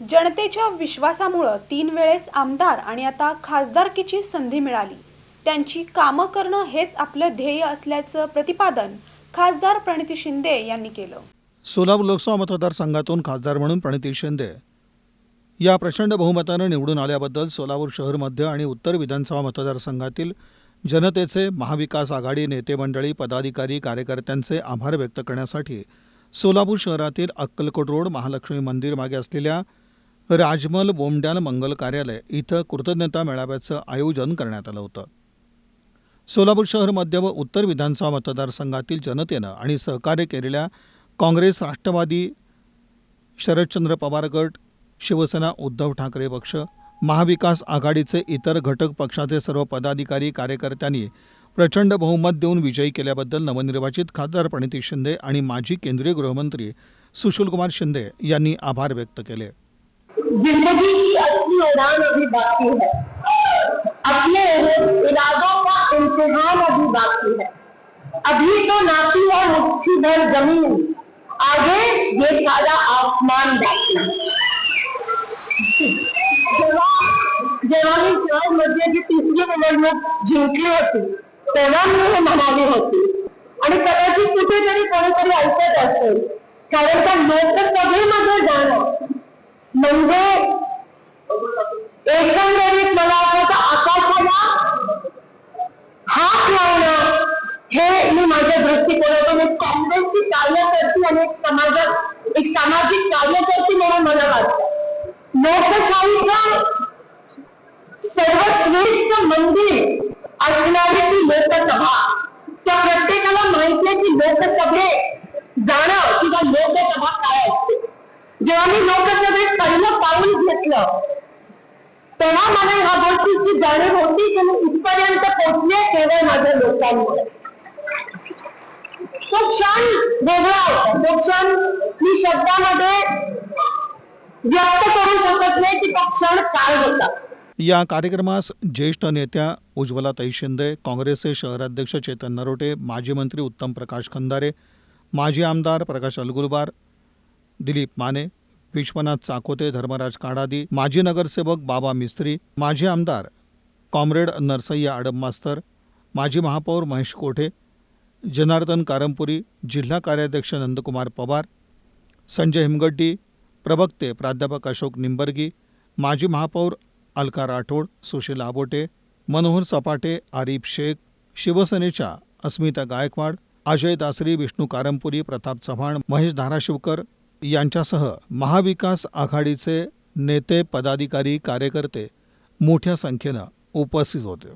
जनतेच्या विश्वासामुळं तीन वेळेस आमदार आणि आता खासदारकीची संधी मिळाली. त्यांची कामं करणं हेच आपलं ध्येय असल्याचं प्रतिपादन खासदार प्रणिती शिंदे यांनी केलं. सोलापूर लोकसभा मतदारसंघातून खासदार म्हणून प्रणिती शिंदे. या प्रचंड बहुमतानं निवडून आल्याबद्दल सोलापूर शहर मध्य आणि उत्तर विधानसभा मतदारसंघातील जनतेचे महाविकास आघाडी नेते मंडळी पदाधिकारी कार्यकर्त्यांचे आभार व्यक्त करण्यासाठी सोलापूर शहरातील अक्कलकोट रोड महालक्ष्मी मंदिर मागे असलेल्या राजमल बोमड्याल मंगल कार्यालय इथं कृतज्ञता मेळाव्याचं आयोजन करण्यात आलं होतं. सोलापूर शहर मध्य व उत्तर विधानसभा मतदारसंघातील जनतेनं आणि सहकार्य केलेल्या काँग्रेस राष्ट्रवादी शरदचंद्र पवार गट शिवसेना उद्धव ठाकरे पक्ष महाविकास आघाडीचे इतर घटक पक्षाचे सर्व पदाधिकारी कार्यकर्त्यांनी प्रचंड बहुमत देऊन विजयी केल्याबद्दल नवनिर्वाचित खासदार प्रणिती शिंदे आणि माजी केंद्रीय गृहमंत्री सुशीलकुमार शिंदे यांनी आभार व्यक्त केले. ज़िंदगी की असली उड़ान अभी बाकी है। अपने इरादों का इम्तिहान अभी बाकी है। अभी तो नाती है मुट्ठी भर ज़मीन, आगे ये सारा आसमान बाकी मी शहर मध्येची तिसरी निवडणूक जिंकली होती तेव्हा मी म्हणाली होती। आणि कदाचित कुठेतरी कोणीतरी ऐकत असेल, कारण का लोकसभेमध्ये जाणं म्हणजे एकंदरीत मला वाटतं आकाशाला हात लावणं हे मी माझ्या दृष्टिकोनातून एक काँग्रेसची कार्यकर्ती आणि एक समाजात एक सामाजिक कार्यकर्ती म्हणून मला वाटतं. लोकशाहीचं सर्वश्रेष्ठ मंदिर असणारी ती लोकसभा. त्या प्रत्येकाला माहिती आहे की लोकसभेत जाणं किंवा लोकसभा काय असते. जेव्हा मी लोकसभेत पहिलं पाऊल घेतलं तेव्हा मला ह्या गोष्टीची जाणीव होती की मी इथपर्यंत पोहोचले केवळ माझ्या लोकांमुळे. तो क्षण वेगळा होता. तो क्षण मी शब्दामध्ये व्यक्त करू शकत नाही की तो क्षण काय होता. या कार्यक्रमास ज्येष्ठ नेत्या उज्ज्वलाताई शिंदे काँग्रेसचे शहराध्यक्ष चेतन नरोटे माजी मंत्री उत्तम प्रकाश खंदारे माजी आमदार प्रकाश अलगुलबार दिलीप माने विश्वनाथ चाकोते धर्मराज काडादी माजी नगरसेवक बाबा मिस्त्री माजी आमदार कॉम्रेड नरसय्या आडम मास्तर माजी महापौर महेश कोठे जनार्दन कारंपुरी जिल्हा कार्याध्यक्ष नंदकुमार पवार संजय हिमगड्डी प्रवक्ते प्राध्यापक अशोक निंबर्गी माजी महापौर अलका राठोड सुशील आबोटे मनोहर सपाटे आरिफ शेख शिवसेनेच्या अस्मिता गायकवाड अजय दासरी विष्णू कारंपुरी प्रताप चव्हाण महेश धाराशिवकर यांच्यासह महाविकास आघाडीचे नेते पदाधिकारी कार्यकर्ते मोठ्या संख्येनं उपस्थित होते.